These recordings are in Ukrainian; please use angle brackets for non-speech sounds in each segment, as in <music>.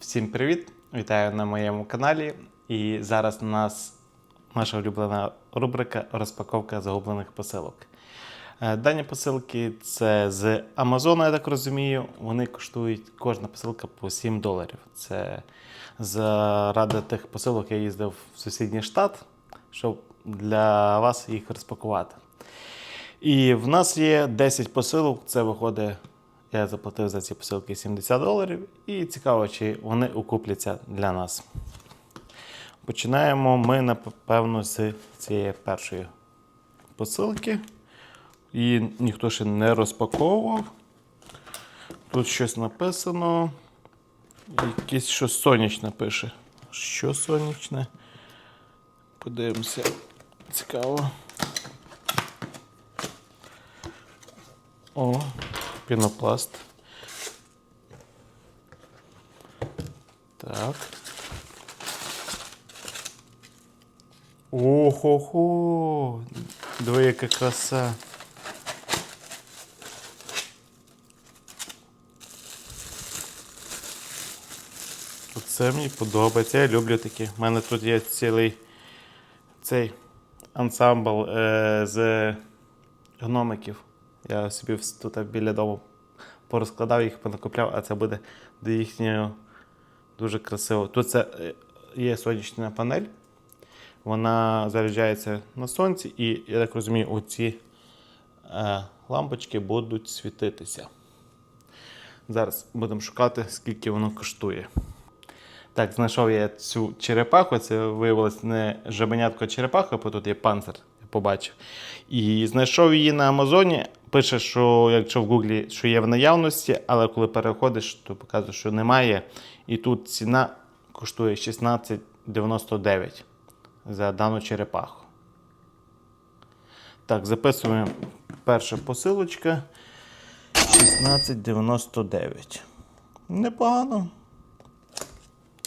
Всім привіт! Вітаю на моєму каналі. І зараз у нас наша улюблена рубрика розпаковка загублених посилок. Е, Дані посилки це з Амазону, я так розумію. Вони коштують кожна посилка по 7 доларів. Це заради тих посилок я їздив в сусідній штат, щоб для вас їх розпакувати. І в нас є 10 посилок. Це виходить, я заплатив за ці посилки 70 доларів. І цікаво, чи вони окупляться для нас. Починаємо ми, напевно, з цієї першої посилки. Її ніхто ще не розпаковував. Тут щось написано. Якесь щось сонячне пише. Що сонячне? Подивимося. Цікаво. О, пінопласт. Так. Охо-хо! Яка краса. Оце мені подобається. Я люблю такі. У мене тут є цілий цей ансамбл е, з гномиків. Я собі тут біля дому порозкладав їх, понакупляв, а це буде до їхнього дуже красиво. Тут це е, є сонячна панель. Вона заряджається на сонці, і, я так розумію, оці е, лампочки будуть світитися. Зараз будемо шукати, скільки воно коштує. Так, знайшов я цю черепаху. Це виявилось не жабенятко черепаха, бо тут є панцир, я побачив. І знайшов її на Амазоні. Пише, що якщо в Гуглі що є в наявності, але коли переходиш, то показує, що немає. І тут ціна коштує 16,99 за дану черепаху. Так, записуємо перша посилочка. 16,99. Непогано.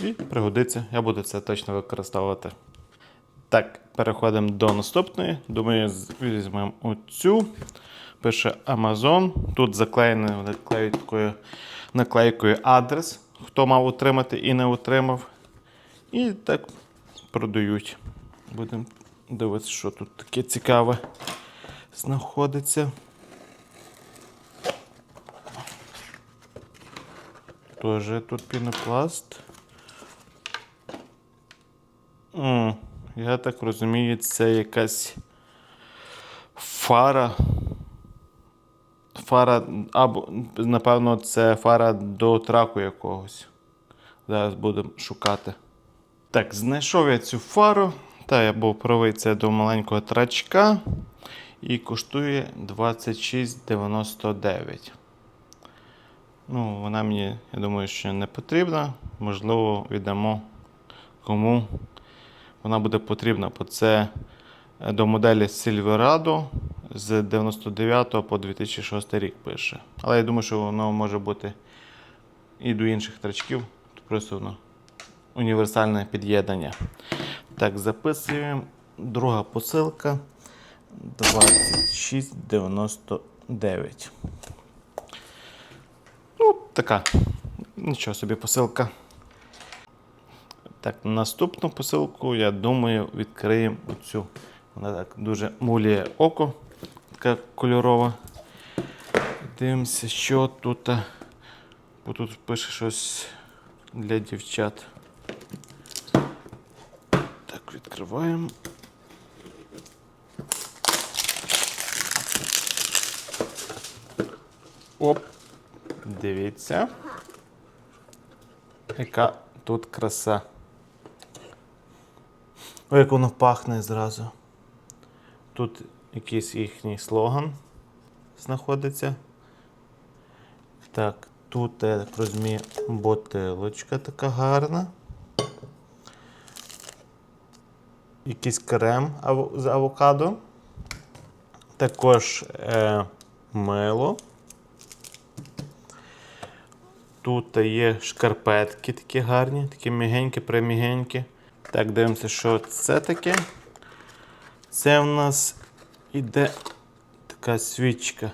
І пригодиться. Я буду це точно використовувати. Так, переходимо до наступної. Думаю, візьмемо оцю. Пише Amazon. Тут заклеєно такою наклейкою адрес, хто мав отримати і не отримав. І так продають. Будемо дивитися, що тут таке цікаве знаходиться. Тоже тут пінопласт. Я так розумію, це якась фара. Фара, або, напевно, це фара до траку якогось. Зараз будемо шукати. Так, знайшов я цю фару. Та я був правий це до маленького трачка. І коштує 26,99. Ну, вона мені, я думаю, що не потрібна. Можливо, віддамо кому вона буде потрібна, бо це до моделі Silverado з 99 по 2006 рік пише. Але я думаю, що воно може бути і до інших трачків. Просто воно універсальне під'єднання. Так, записуємо. Друга посилка 2699. Ну, така. Нічого собі посилка. Так, наступну посилку, я думаю, відкриємо оцю. Вона так дуже мулює око, така кольорова. Дивимося, що тут. Бо тут пише щось для дівчат. Так, відкриваємо. Оп. Дивіться. Яка тут краса. Ой, як воно пахне зразу. Тут якийсь їхній слоган знаходиться. Так, тут, я так розумію, бутилочка така гарна. Якийсь крем з авокадо. Також е, мило. Тут є шкарпетки такі гарні, такі мігенькі, примігенькі. Так, дивимося, що це таке. Це в нас іде така свічка.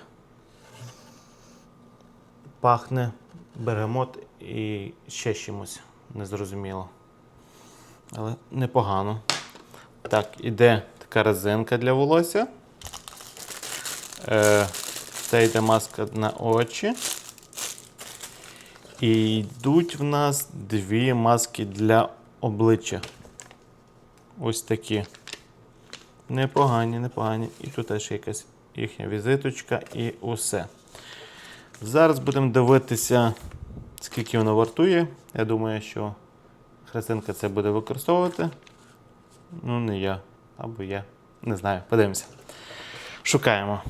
Пахне бергамот і ще чимось незрозуміло. Але непогано. Так, іде така резинка для волосся. Е, це йде маска на очі. І йдуть в нас дві маски для обличчя. Ось такі. Непогані, непогані. І тут теж якась їхня візиточка і усе. Зараз будемо дивитися, скільки воно вартує. Я думаю, що Христинка це буде використовувати. Ну, не я. Або я. Не знаю. Подивимося. Шукаємо.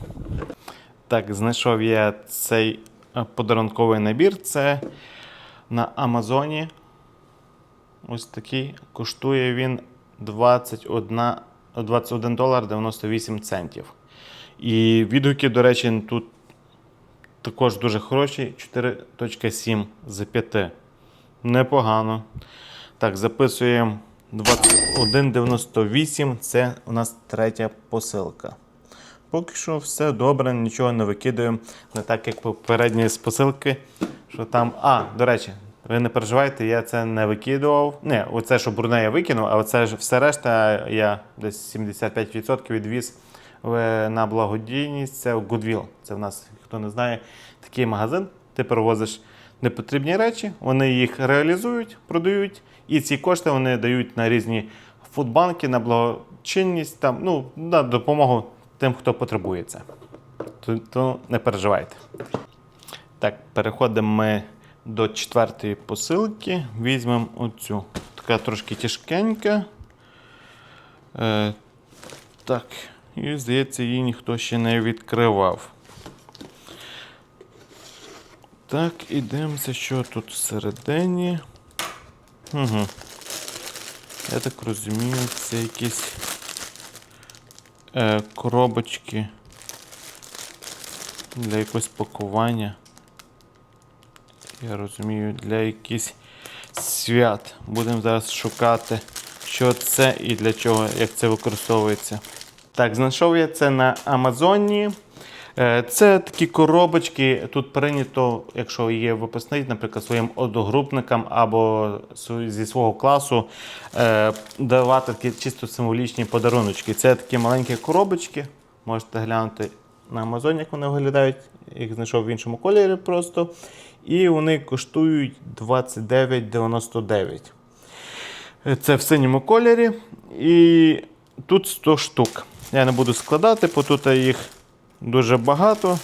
Так, знайшов я цей е, подарунковий набір. Це на Амазоні. Ось такий. Коштує він 21, 21 долар 98 центів. І відгуки, до речі, тут також дуже хороші. 4.7 з 5. Непогано. Так, записуємо 2198. Це у нас третя посилка. Поки що все добре, нічого не викидуємо. Не так, як попередні з посилки. Що там. А, до речі, ви не переживайте, я це не викидував. Не, оце, що брудне я викинув, а оце ж все решта я десь 75% відвіз на благодійність. Це Goodwill. Це в нас, хто не знає, такий магазин. Ти привозиш непотрібні речі, вони їх реалізують, продають, і ці кошти вони дають на різні фудбанки, на благочинність, там, ну, на допомогу тим, хто потребує це. То, то не переживайте. Так, переходимо ми до четвертої посилки. Візьмемо оцю. Така трошки тяжкенька. Е, так, і здається, її ніхто ще не відкривав. Так, і дивимося, що тут всередині. Угу. Я так розумію, це якісь е, коробочки для якогось пакування. Я розумію, для якихось свят. Будемо зараз шукати, що це і для чого, як це використовується. Так, знайшов я це на Амазоні. Е, Це такі коробочки. Тут прийнято, якщо є випускник, наприклад, своїм одногрупникам або зі свого класу, е, давати такі чисто символічні подаруночки. Це такі маленькі коробочки. Можете глянути на Амазоні, як вони виглядають. Їх знайшов в іншому кольорі просто. І вони коштують 29,99. Це в синьому кольорі. І тут 100 штук. Я не буду складати, бо тут їх дуже багато.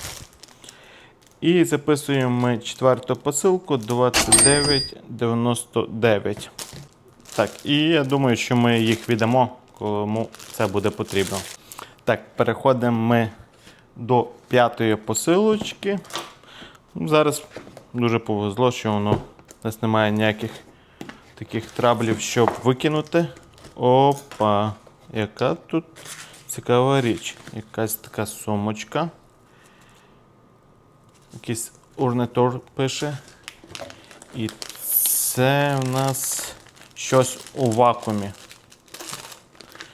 І записуємо ми четверту посилку 29,99. Так, і я думаю, що ми їх віддамо, кому це буде потрібно. Так, переходимо ми до п'ятої посилочки. Зараз дуже повезло, що воно у нас немає ніяких таких траблів, щоб викинути. Опа, яка тут цікава річ. Якась така сумочка. Якийсь орнитор пише. І це в нас щось у вакуумі.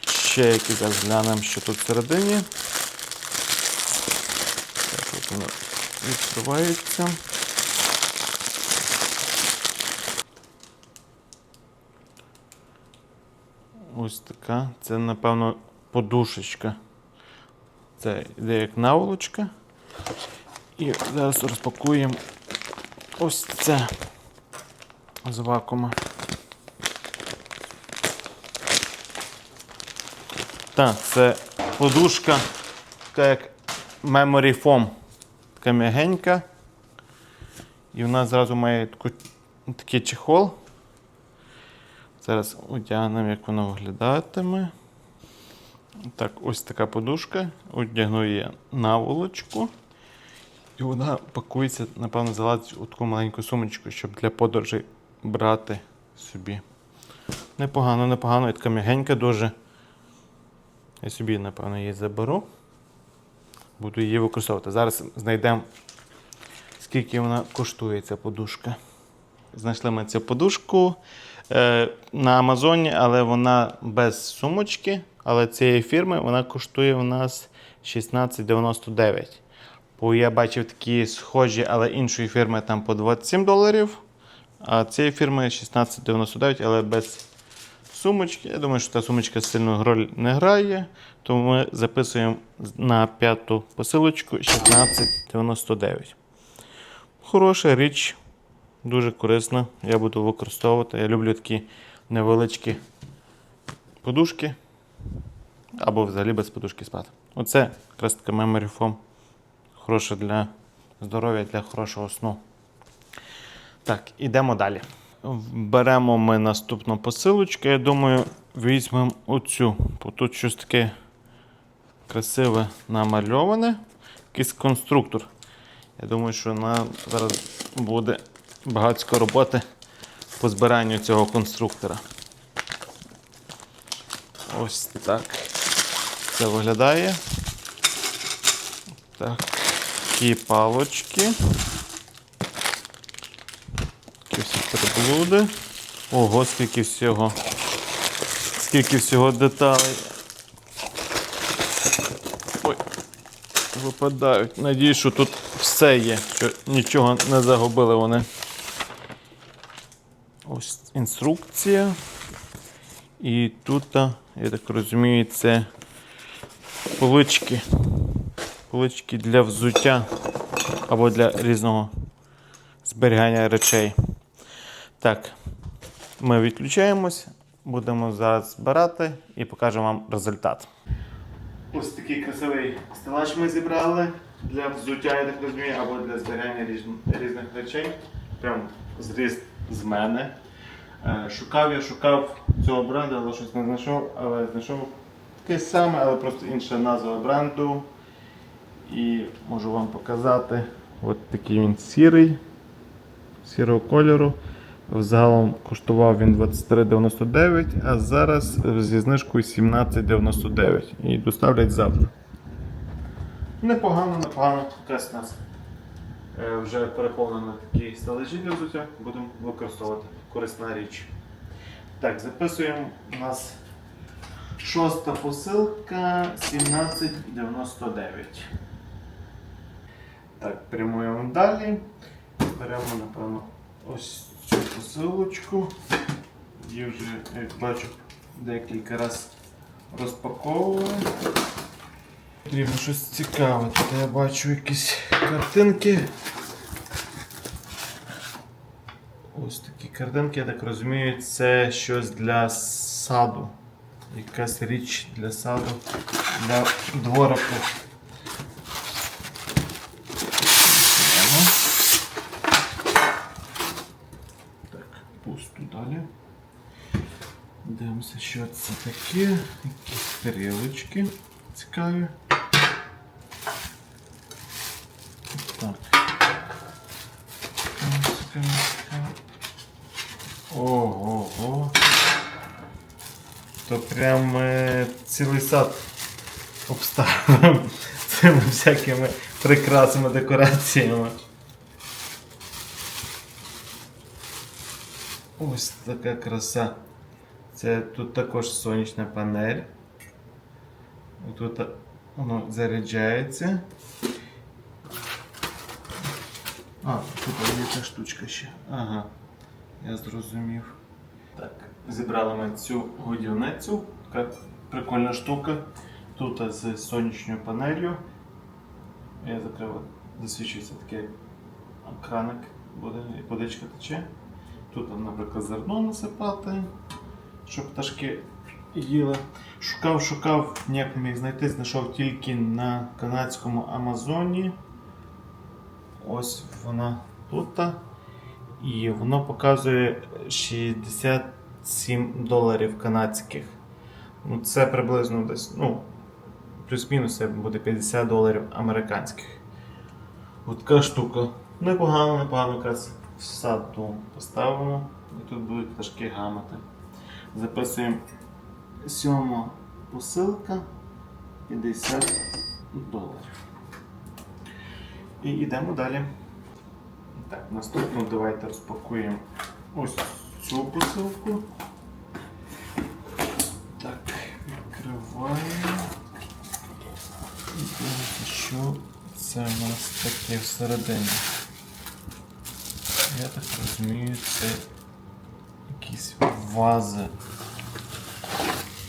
Ще якийсь глянемо, що тут всередині. Так, воно відкривається. Ось така. Це, напевно, подушечка. Це йде як наволочка. І зараз розпакуємо ось це з вакуума. Так, це подушка, така як Memory Foam. Така м'ягенька. І вона зразу має таку, такий чехол. Зараз одягнемо, як воно виглядатиме. Так, ось така подушка. Одягну її наволочку. І вона пакується, напевно, залазить у таку маленьку сумочку, щоб для подорожей брати собі. Непогано, непогано, і така м'ягенька дуже. Я собі, напевно, її заберу. Буду її використовувати. Зараз знайдемо, скільки вона коштує, ця подушка. Знайшли ми цю подушку е, на Амазоні, але вона без сумочки. Але цієї фірми вона коштує у нас 16,99. Бо я бачив такі схожі, але іншої фірми там по 27 доларів. А цієї фірми 16,99, але без сумочки. Я думаю, що та сумочка сильно роль не грає. Тому ми записуємо на п'яту посилочку 16,99. Хороша річ, дуже корисна. Я буду використовувати. Я люблю такі невеличкі подушки. Або взагалі без подушки спати. Оце якраз така memory foam. Хороше для здоров'я, для хорошого сну. Так, ідемо далі. Беремо ми наступну посилочку. Я думаю, візьмемо оцю. Бо тут щось таке красиве намальоване. Якийсь конструктор. Я думаю, що нам зараз буде багатько роботи по збиранню цього конструктора. Ось так це виглядає. Так, такі палочки. Всі приблуди. Ого, скільки всього. Скільки всього деталей. Ой, випадають. Надіюсь, що тут все є, що нічого не загубили вони. Ось інструкція. І тут, я так розумію, це полички. Полички для взуття або для різного зберігання речей. Так, ми відключаємось, будемо зараз збирати і покажемо вам результат. Ось такий красивий стелаж ми зібрали для взуття, я так розумію, або для зберігання різн- різних речей. Прям зріз з мене. Е, Шукав я, шукав цього бренду, але щось не знайшов, але знайшов таке саме, але просто інша назва бренду. І можу вам показати. От такий він сірий, сірого кольору. Взагалом коштував він 23,99, а зараз зі знижкою 17,99. І доставлять завтра. Непогано, непогано. Якась нас е, вже переповнено такі стележі для взуття. Будемо використовувати. Корисна річ. Так, записуємо у нас шоста посилка 17,99. Так, прямуємо далі. Беремо, напевно, ось цю посилочку. Її вже, як бачу, декілька разів розпаковували. Потрібно щось цікаве. Тут я бачу якісь картинки. Ось такі картинки, я так розумію, це щось для саду. Якась річ для саду, для дворику. Беремо. Так, пусто далі. Дивимося, що це таке. Якісь стрілочки цікаві. Так. Цікаво. Ого-го. То прям е, цілий сад обставив <laughs> цими всякими прикрасами, декораціями. Ось така краса. Це тут також сонячна панель. Тут воно заряджається. А, тут є ця штучка ще. Ага, я зрозумів. Так, зібрали ми цю годівницю. Така прикольна штука. Тут з сонячною панелью. Я закрив, засвічується такий краник, буде, водичка тече. Тут, наприклад, зерно насипати, щоб пташки їли. Шукав, шукав, ніяк не міг знайти, знайшов тільки на канадському Амазоні. Ось вона тут. І воно показує 67 доларів канадських. Ну, це приблизно десь, ну, плюс-мінус це буде 50 доларів американських. От така штука. Непогано, непогано якраз в саду поставимо. І тут будуть пташки гамати. Записуємо сьома посилка 50 доларів. І йдемо далі. Так, наступну давайте розпакуємо ось цю посилку. Так, відкриваємо. І дивимося, що це у нас таке всередині? Я так розумію, це якісь вази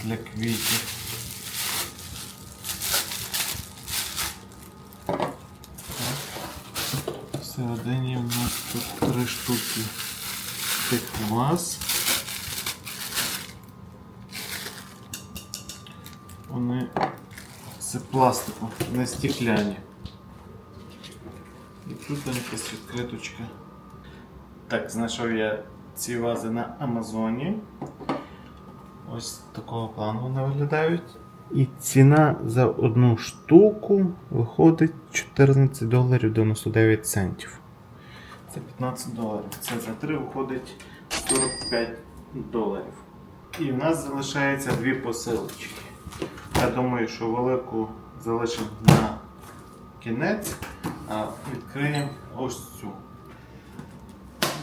для квітів. Всередині у нас тут три штуки тих ваз. Вони це пластику, не стекляні. І тут якась відкриточка. Так, знайшов я ці вази на Амазоні. Ось такого плану вони виглядають. І ціна за одну штуку виходить 14 доларів 99 центів. Це 15 доларів. Це за 3 виходить 45 доларів. І в нас залишається дві посилочки. Я думаю, що велику залишимо на кінець, а відкриємо ось цю.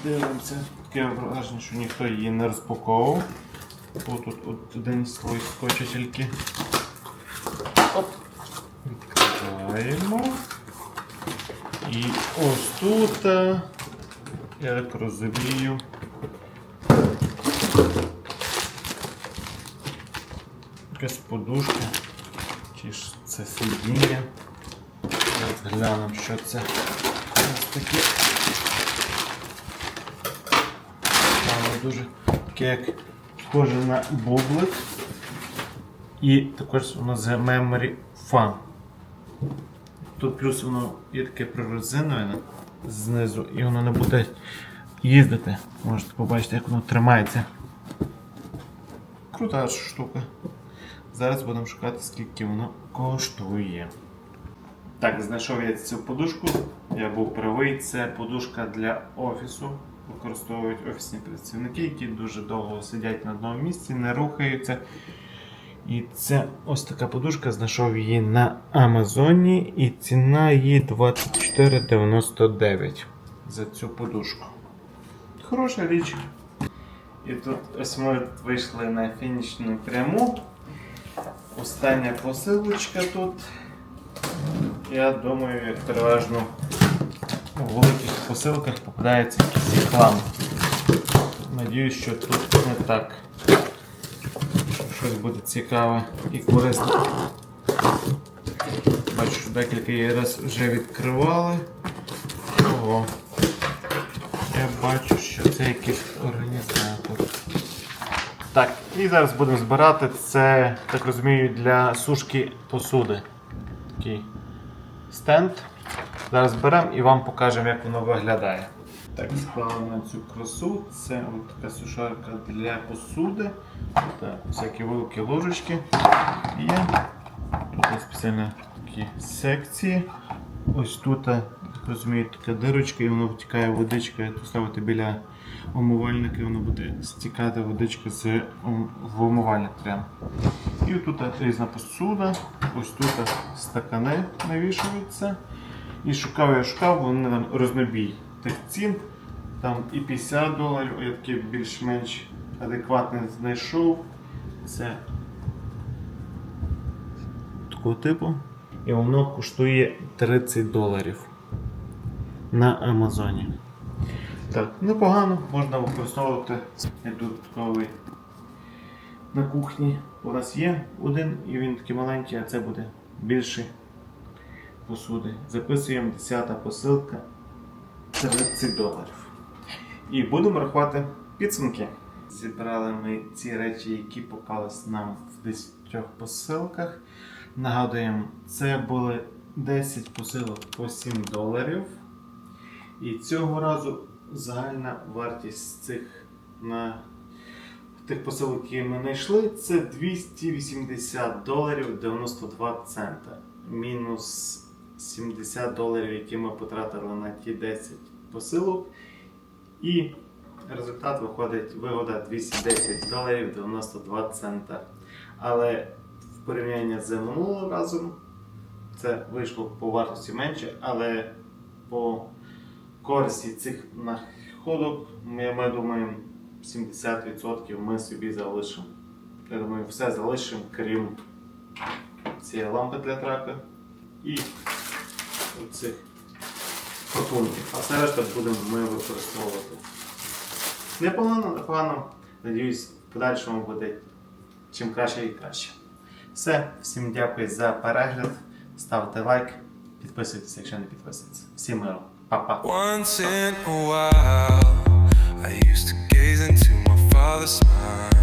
Дивимося, таке враження, що ніхто її не розпаковував. Тут от один слой скотча тільки. Відкриваємо. І ось тут, е, я так розумію, якась подушка. Чи ж це сидіння. Глянемо, що це ось таке. Воно дуже таке як схоже на бублик. І також воно з Memory Fan. Тут плюс воно є таке прорезиноване знизу і воно не буде їздити. Можете побачити, як воно тримається. Крута штука. Зараз будемо шукати, скільки воно коштує. Так, знайшов я цю подушку. Я був правий. Це подушка для офісу. Використовують офісні працівники, які дуже довго сидять на одному місці, не рухаються. І це ось така подушка, знайшов її на Амазоні, і ціна її 24,99 за цю подушку. Хороша річ. І тут ось ми вийшли на фінішну пряму. Остання посилочка тут. Я думаю, переважно у великих посилках попадається якийсь хлам. Надіюсь, що тут не так. Щось буде цікаве і корисне. Бачу, що декілька її раз вже відкривали. Ого. Я бачу, що це якийсь організатор. Так, і зараз будемо збирати це, так розумію, для сушки посуди. Такий стенд. Зараз беремо і вам покажемо, як воно виглядає. Так, склали на цю красу. Це от така сушарка для посуди. Так, всякі вилки, ложечки є. Тут є спеціальні такі секції. Ось тут, так розумію, така дирочка і воно втікає водичка. Тут ставити біля умивальника і воно буде стікати водичка з в умивальник прямо. І тут різна посуда. Ось тут стакани навішуються. І шукав я шукав, вони там рознобій тих цін. Там і 50 доларів, я такий більш-менш адекватний знайшов. Це такого типу. І воно коштує 30 доларів на Амазоні. Так, непогано, можна використовувати як додатковий на кухні. У нас є один і він такий маленький, а це буде більший посуди. Записуємо 10 посилка 30 доларів. І будемо рахувати підсумки. Зібрали ми ці речі, які попались нам в 10 посилках. Нагадуємо, це були 10 посилок по 7 доларів. І цього разу загальна вартість цих на тих посилок, які ми знайшли, це 280 доларів 92 цента. Мінус 70 доларів, які ми потратили на ті 10 посилок. І результат виходить вигода 210 доларів 92 цента. Але в порівнянні з минулим разом це вийшло по вартості менше, але по користі цих находок ми, ми думаємо 70% ми собі залишимо. Я думаю, все залишимо, крім цієї лампи для трака і цих пакунків. А все решта будемо ми використовувати. Непогано, непогано. Надіюсь, в подальшому буде чим краще і краще. Все, всім дякую за перегляд. Ставте лайк, підписуйтесь, якщо не підписуєтесь. Всім миру, Па-па. Once in a while, I used to gaze into my father's smile.